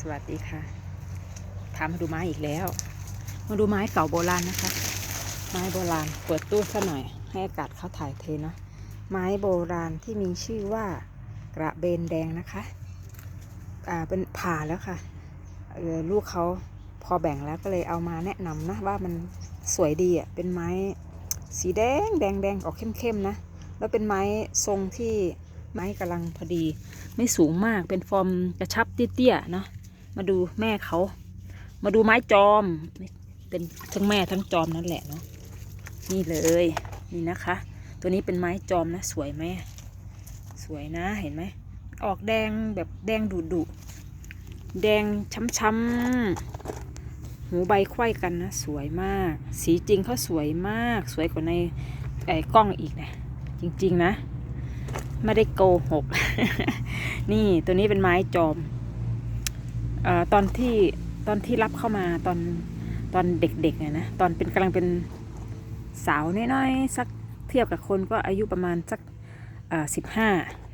สวัสดีค่ะพามาดูไม้อีกแล้ว มาดูไม้เก่าโบราณนะคะ ไม้โบราณเปิดตู้ซะหน่อย ให้อากาศเขาถ่ายเทนะไม้โบราณที่มีชื่อว่ากระเบนแดงนะคะ อ่าเป็นผ่าแล้วค่ะเออลูกเขาพอแบ่งแล้วก็เลยเอามาแนะนำนะว่ามันสวยดีอะเป็นไม้สีแดงแดงแดงออกเข้มๆนะ แล้วเป็นไม้ทรงที่ไม้กำลังพอดี ไม่สูงมากเป็นฟอร์มกระชับเตี้ยๆเนาะ มาดูแม่เขา มาดูไม้จอม เป็นทั้งแม่ทั้งจอมนั่นแหละเนาะนี่เลยนี่นะคะ ตัวนี้เป็นไม้จอมนะ สวยไหมสวยนะเห็นไหมออกแดงแบบแดงดุดุแดงช้ำๆหูใบไขว้กันนะ สวยมาก สีจริงเขาสวยมาก สวยกว่าในไอ้กล้องอีกนะ จริง ๆ นะ ไม่ได้โกหก นี่ตัวนี้เป็นไม้จอม อตอนที่ตอนที่รับเข้ามาตอนตอนเด็กๆเนี่ยนะตอนเป็นกำลังเป็นสาวน้อยๆสักเทียบกับคนก็อายุประมาณสักสิบห้า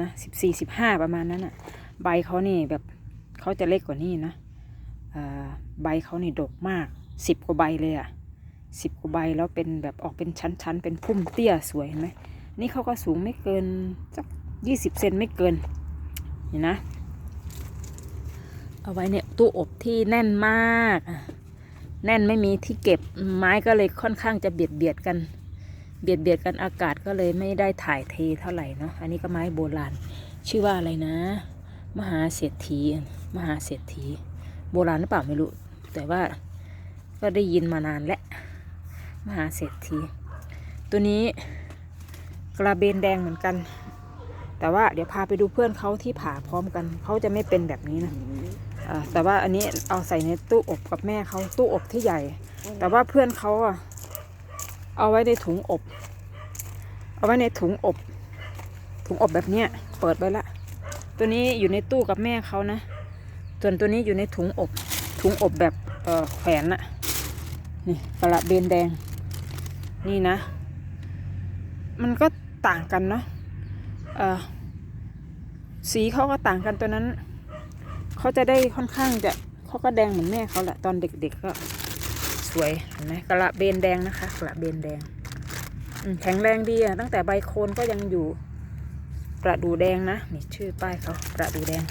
นะสิบสี่สิบห้าประมาณนั้นอะใบเขานี่แบบเขาจะเล็กกว่านี้นะใบเขานี่ดกมากสิบกว่าใบเลยอะสิบกว่าใบแล้วเป็นแบบออกเป็นชั้นๆ เป็นพุ่มเตี้ยสวยเห็นไหมนี่เขาก็สูงไม่เกินสักยี่สิบเซนไม่เกินนี่นะ เอาไว้เนี่ยตู้อบที่แน่นมาก แน่นไม่มีที่เก็บไม้ก็เลยค่อนข้างจะเบียดเบียดกัน เบียดเบียดกันอากาศก็เลยไม่ได้ถ่ายเทเท่าไหร่เนาะ อันนี้ก็ไม้โบราณ ชื่อว่าอะไรนะ มหาเศรษฐี มหาเศรษฐี โบราณหรือเปล่าไม่รู้ แต่ว่าก็ได้ยินมานานแล้ว มหาเศรษฐี ตัวนี้กระเบนแดงเหมือนกัน แต่ว่าเดี๋ยวพาไปดูเพื่อนเขาที่ผ่าพร้อมกัน เขาจะไม่เป็นแบบนี้นะ แต่ว่าอันนี้เอาใส่ในตู้อบกับแม่เขาตู้อบที่ใหญ่ แต่ว่าเพื่อนเขาอะเอาไว้ในถุงอบ เอาไว้ในถุงอบ ถุงอบแบบเนี้ยเปิดไว้ละ ตัวนี้อยู่ในตู้กับแม่เขานะส่วนตัวนี้อยู่ในถุงอบ ถุงอบแบบเอ่อแขวนน่ะนี่กระเบนแดง นี่นะ มันก็ต่างกันเนาะเอ่อสีเขาก็ต่างกันตัวนั้น เขาจะได้ค่อนข้างจะเขาก็แดงเหมือนแม่เขาแหละตอนเด็กๆก็สวยเห็นไหมกระเบนแดงนะคะ กระเบนแดงอืแข็งแรงดีอะตั้งแต่ใบโคนก็ยังอยู่ประดูแดงนะนี่ชื่อป้ายเขาประดูแดง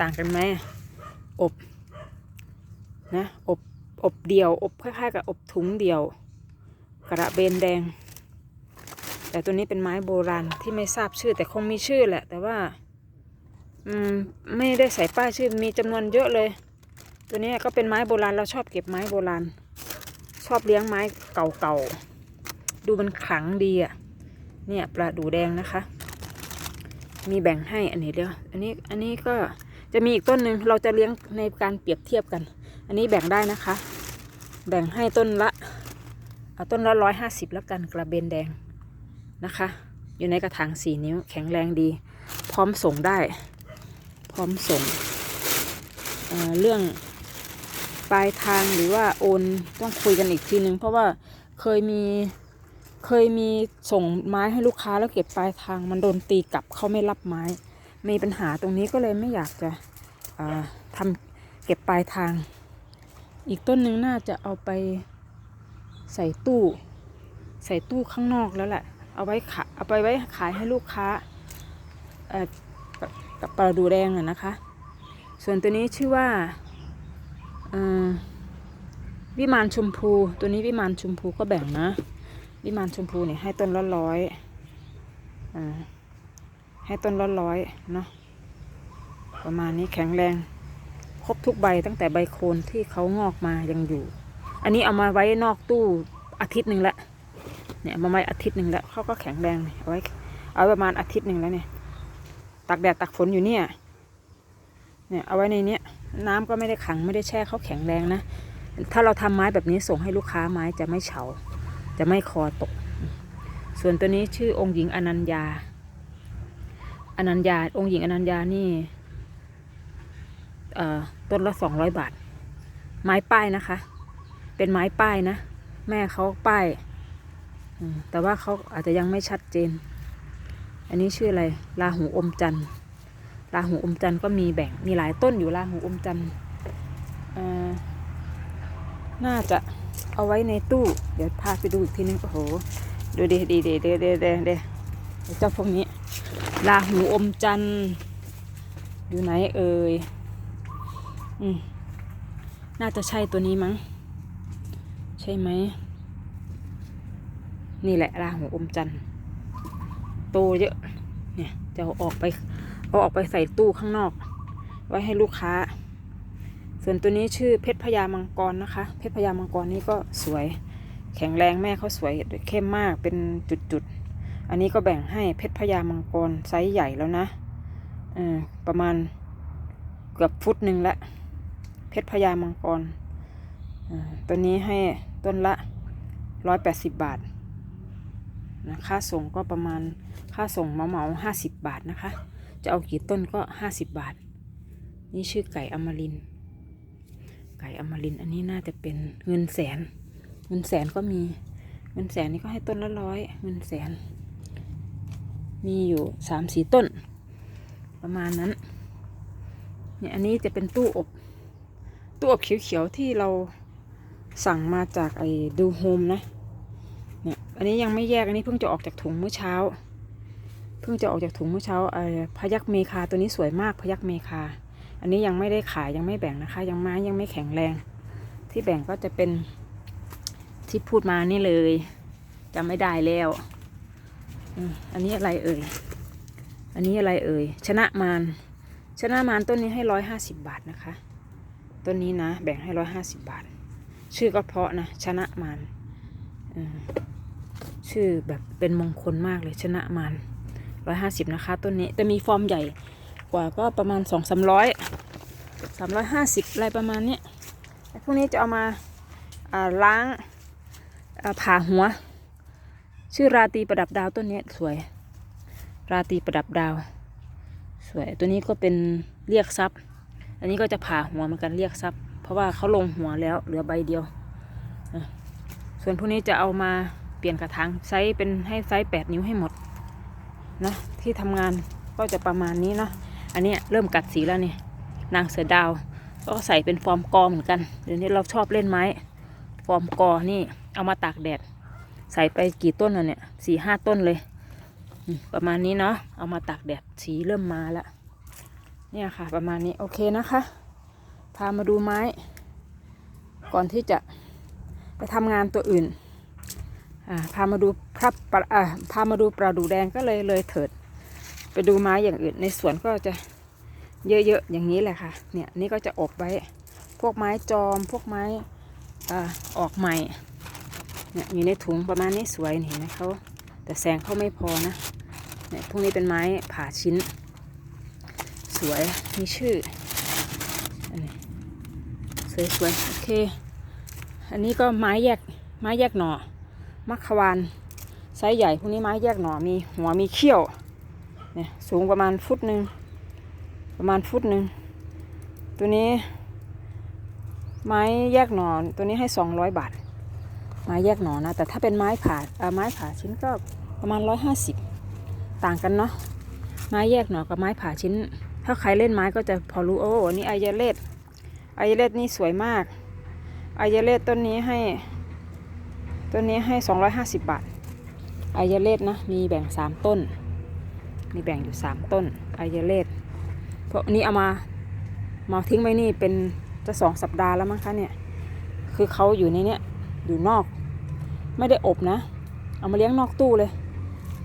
ต่างกันไหมอบนะอบอบเดี่ยว อบคล้ายๆกับอบถุงเดี่ยว กระเบนแดง แต่ตัวนี้เป็นไม้โบราณที่ไม่ทราบชื่อแต่คงมีชื่อแหละ แต่ว่า อืมไม่ได้ใส่ป้ายชื่อมีจำนวนเยอะเลย ตัวนี้ก็เป็นไม้โบราณเราชอบเก็บไม้โบราณ ชอบเลี้ยงไม้เก่าๆดูมันขลังดีอะเนี่ยปลาดูแดงนะคะ มีแบ่งให้อันนี้เดียวอันนี้อันนี้ก็จะมีอีกต้นหนึ่งเราจะเลี้ยงในการเปรียบเทียบกัน อันนี้แบ่งได้นะคะ แบ่งให้ต้นละเอาต้นละร้อยห้าสิบแล้วกันกระเบนแดงนะคะ อยู่ในกระถางสี่นิ้วแข็งแรงดี พร้อมส่งได้ พร้อมส่งเเรื่องปลายทางหรือว่าโอนต้องคุยกันอีกทีนึง เพราะว่าเคยมีเคยมีส่งไม้ให้ลูกค้าแล้วเก็บปลายทางมันโดนตีกลับเขาไม่รับไม้ มีปัญหาตรงนี้ก็เลยไม่อยากจะทำเก็บปลายทาง อีกต้นหนึ่งน่าจะเอาไปใส่ตู้ ใส่ตู้ข้างนอกแล้วแหละ เอาไว้ขายเอาไปไว้ขายให้ลูกค้า กับปลาดูแดงนะคะ ส่วนตัวนี้ชื่อว่าวิมานชมพูตัวนี้วิมานชมพูก็แบ่งนะ วิมานชมพูเนี่ยให้ต้นละร้อยอ่าให้ต้นละร้อยเนาะประมาณนี้แข็งแรง ครบทุกใบตั้งแต่ใบโคนที่เขางอกมายังอยู่ อันนี้เอามาไว้นอกตู้อาทิตย์หนึ่งละเนี่ยมาไว้อาทิตย์หนึ่งแล้วเขาก็แข็งแรงเอาไว้เอาประมาณอาทิตย์หนึ่งแล้วเนี่ย ตากแดดตากฝนอยู่เนี่ย เนี่ยเอาไว้ในเนี้ยน้ำก็ไม่ได้ขังไม่ได้แช่เขาแข็งแรงนะ ถ้าเราทำไม้แบบนี้ส่งให้ลูกค้าไม้จะไม่เฉา จะไม่คอตก ส่วนตัวนี้ชื่อองค์หญิงอนัญญา อนัญญา องค์หญิงอนัญญานี่ต้นละสองร้อยบาท ไม้ป้ายนะคะ เป็นไม้ป้ายนะ แม่เขาป้าย แต่ว่าเขาอาจจะยังไม่ชัดเจน อันนี้ชื่ออะไรลาหูอมจันทร์ลาหูอมจันทร์ก็มีแบ่งมีหลายต้นอยู่ลาหูอมจันทร์น่าจะเอาไว้ในตู้ เดี๋ยวพาไปดูอีกทีนึงโอ้โหดูดีดีดีดีดีดีดีเจ้าพวกนี้ลาหูอมจันทร์อยู่ไหนเอ่ยอืมน่าจะใช่ตัวนี้มั้ง ใช่ไหม นี่แหละราหูอมจันทร์ โตเยอะ เนี่ยจะเอาออกไปเอาออกไปใส่ตู้ข้างนอก ไว้ให้ลูกค้า ส่วนตัวนี้ชื่อเพชรพญามังกรนะคะ เพชรพญามังกรนี่ก็สวย แข็งแรงแม่เขาสวยเข้มมากเป็นจุดๆ อันนี้ก็แบ่งให้เพชรพญามังกรไซส์ใหญ่แล้วนะอประมาณเกือบฟุตหนึ่งละ เพชรพญามังกรอ่าตัวนี้ให้ต้นละร้อยแปดสิบบาทนะค่าส่งก็ประมาณ ค่าส่งเมาเมาห้าสิบบาทนะคะ จะเอากี่ต้นก็ห้าสิบบาท นี่ชื่อไก่อมริน ไก่อมรินอันนี้น่าจะเป็นเงินแสน เงินแสนก็มี เงินแสนนี่ก็ให้ต้นละร้อย เงินแสน มีอยู่สามสี่ต้น ประมาณนั้น เนี่ยอันนี้จะเป็นตู้อบตู้อบเขียวๆที่เราสั่งมาจากไอ้ดูโฮมนะ เนี่ย อันนี้ยังไม่แยก อันนี้เพิ่งจะออกจากถุงเมื่อเช้า เพิ่งจะออกจากถุงเมื่อเช้าพยักเมคาตัวนี้สวยมากพยักเมคา อันนี้ยังไม่ได้ขายยังไม่แบ่งนะคะ ยังไม้ยังไม่แข็งแรง ที่แบ่งก็จะเป็นที่พูดมานี่เลยจำไม่ได้แล้วอันนี้อะไรเอ่ย อันนี้อะไรเอ่ย ชนะมารชนะมารต้นนี้ให้ร้อยห้าสิบบาทนะคะ ต้นนี้นะ แบ่งให้ร้อยห้าสิบบาท ชื่อก็เพราะนะ ชนะมารอืมชื่อแบบเป็นมงคลมากเลยชนะมาร ร้อยห้าสิบนะคะต้นนี้แต่มีฟอร์มใหญ่กว่าก็ประมาณสองสามร้อยสามร้อยห้าสิบอะไรประมาณเนี้ยไอพวกนี้จะเอามาาล้างาผ่าหัว ชื่อราตีประดับดาวต้นนี้สวย ราตีประดับดาว สวยตัวนี้ก็เป็นเรียกทรัพย์อันนี้ก็จะผ่าหัวเหมือนกันเรียกทรัพย์เพราะว่าเขาลงหัวแล้วเหลือใบเดียว ส่วนพวกนี้จะเอามาเปลี่ยนกระถางไซส์เป็นให้ไซส์แปดนิ้วให้หมด นะที่ทำงานก็จะประมาณนี้เนาะอันนี้เริ่มกัดสีแล้วเนี่ยนางเสือดาว ก็ใส่เป็นฟอร์มกอเหมือนกันเดี๋ยวนี้เราชอบเล่นไม้ ฟอร์มกอนี่เอามาตากแดด ใส่ไปกี่ต้นแล้วเนี่ยสี่ห้าต้นเลย ประมาณนี้เนาะเอามาตากแดดสีเริ่มมาล้วเนี่ยค่ะ ประมาณนี้โอเคนะคะ พามาดูไม้ ก่อนที่จะไปทำงานตัวอื่น พามาดูพระปะอ่าพามาดูปลาดูแดงก็เลยเลยเถิด ไปดูไม้อย่างอื่นในสวนก็จะเยอะๆอย่างนี้แหละค่ะ เนี่ยนี่ก็จะอบไว้ พวกไม้จอม พวกไม้อออกใหม่ เนี่ยอยู่ในถุงประมาณนี้สวยเห็นไหมเขาแต่แสงเขาไม่พอนะ เนี่ยพวกนี้เป็นไม้ผ่าชิ้น สวยมีชื่ออันนี้สวยสวยๆโอเค อันนี้ก็ไม้แยกไม้แยกหน่อ มัคควานไซส์ใหญ่พวกนี้ไม้แยกหน่อมีหัวมีเขี้ยวเนี่ยสูงประมาณฟุตหนึ่งประมาณฟุตหนึ่งตัวนี้ ไม้แยกหน่อตัวนี้ให้สองร้อยบาท ไม้แยกหน่อนะ แต่ถ้าเป็นไม้ผ่าอ่อไม้ผ่าชิ้นก็ประมาณร้อยห้าสิบต่างกันเนาะไม้แยกหน่อกับไม้ผ่าชิ้น ถ้าใครเล่นไม้ก็จะพอรู้โอ้อันนี่ไอเยเลดไอเยเลดนี่สวยมากไอเยเลดต้นนี้ให้ ต้นนี้ให้สองร้อยห้าสิบบาทไอยาเลดนะ มีแบ่งสามต้น มีแบ่งอยู่สามต้นไอยาเลดเพราะนี้เอามา มาทิ้งไว้นี่เป็นจะสองสัปดาห์แล้วมั้งคะเนี่ย คือเขาอยู่ในเนี้ยอยู่นอก ไม่ได้อบนะ เอามาเลี้ยงนอกตู้เลย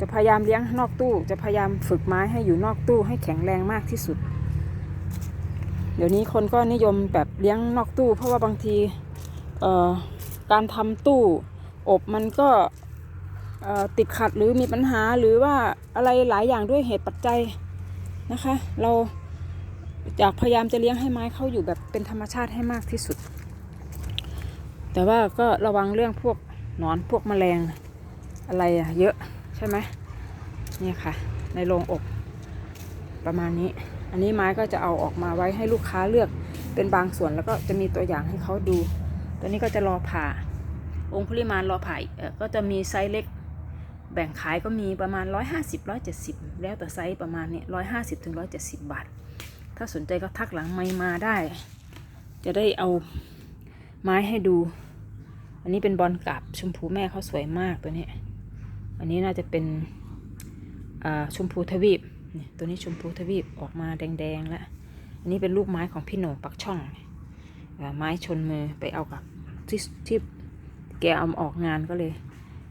จะพยายามเลี้ยงนอกตู้ จะพยายามฝึกไม้ให้อยู่นอกตู้ให้แข็งแรงมากที่สุด เดี๋ยวนี้คนก็นิยมแบบเลี้ยงนอกตู้ เพราะว่าบางทีเอ่อการทำตู้ อบมันก็ติดขัดหรือมีปัญหาหรือว่าอะไรหลายอย่างด้วยเหตุปัจจัยนะคะ เราอยากพยายามจะเลี้ยงให้ไม้เขาอยู่แบบเป็นธรรมชาติให้มากที่สุด แต่ว่าก็ระวังเรื่องพวกหนอนพวกแมลงอะไรอะเยอะใช่ไหมเนี่ยค่ะ ในโรงอบประมาณนี้ อันนี้ไม้ก็จะเอาออกมาไว้ให้ลูกค้าเลือกเป็นบางส่วนแล้วก็จะมีตัวอย่างให้เขาดู ตัวนี้ก็จะรอผ่า องค์ปริมาณรอผ่าก็จะมีไซส์เล็ก แบ่งขายก็มีประมาณ 150 170 แล้วแต่ไซส์ประมาณนี้150ถึง170 บาท ถ้าสนใจก็ทักหลังไมค์มาได้ จะได้เอาไม้ให้ดู อันนี้เป็นบอลกราบชมพูแม่เขาสวยมากตัวนี้ อันนี้น่าจะเป็นอ่าชมพูทวีปตัวนี้ชมพูทวีปออกมาแดงๆแล้ว อันนี้เป็นลูกไม้ของพี่โหน่งปักช่องอไม้ชนมือไปเอากับที่ที่ แกเอาออกงานก็เลย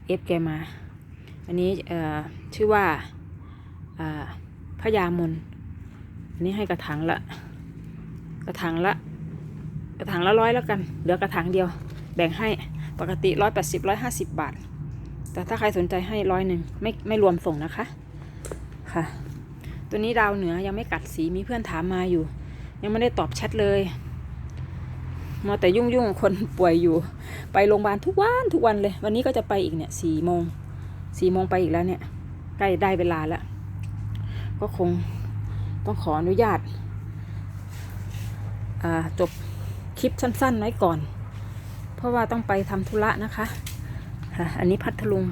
เอฟแกมา อันนี้ชื่อว่าอ่าพญามนอันนี้ให้กระถางละ กระถางละ กระถางละร้อยแล้วกัน เหลือกระถางเดียว แบ่งให้ปกติร้อยแปดสิบร้อยห้าสิบบาท แต่ถ้าใครสนใจให้ร้อยหนึ่งไม่ไม่รวมส่งนะคะ ค่ะ ตัวนี้ดาวเหนือยังไม่กัดสีมีเพื่อนถามมาอยู่ ยังไม่ได้ตอบแชทเลย มัวแต่ยุ่งยุ่งๆคนป่วยอยู่ ไปโรงพยาบาลทุกวันทุกวันเลย วันนี้ก็จะไปอีกเนี่ยสี่โมงสี่โมงไปอีกแล้วเนี่ยใกล้ได้เวลาแล้ว ก็คงต้องขออนุญาตอ่าจบคลิปสั้นๆไว้ก่อน เพราะว่าต้องไปทำธุระนะคะค่ะอันนี้พัทลุง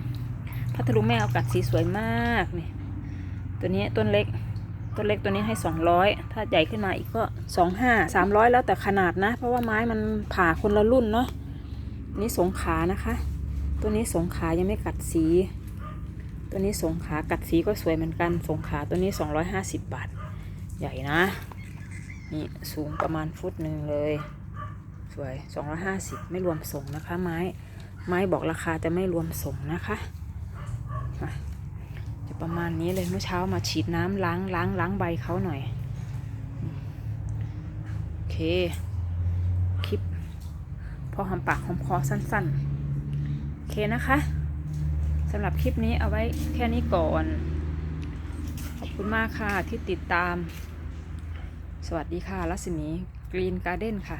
พัทลุงแม่เอากัดสีสวยมากนี่ตัวนี้ต้นเล็ก ต้นเล็กตัวนี้ให้สองร้อยถ้าใหญ่ขึ้นมาอีกก็สองห้าสามร้อยแล้วแต่ขนาดนะ เพราะว่าไม้มันผ่าคนละรุ่นเนาะนี่สงขานะคะ ตัวนี้สงขายังไม่กัดสี ตัวนี้สงขากัดสีก็สวยเหมือนกัน สงขาตัวนี้สองร้อยห้าสิบบาท ใหญ่นะ นี่สูงประมาณฟุตหนึ่งเลย สวย 250 ไม่รวมส่งนะคะไม้ ไม้บอกราคาจะไม่รวมส่งนะคะ ประมาณนี้เลยเมื่อเช้ามาฉีดน้ำล้างล้างล้างใบเขาหน่อย โอเค คลิป พอหอมปากหอมคอสั้นๆ โอเคนะคะสำหรับคลิปนี้เอาไว้แค่นี้ก่อน ขอบคุณมากค่ะที่ติดตาม สวัสดีค่ะ รัศมีกรีนการ์เด้นค่ะ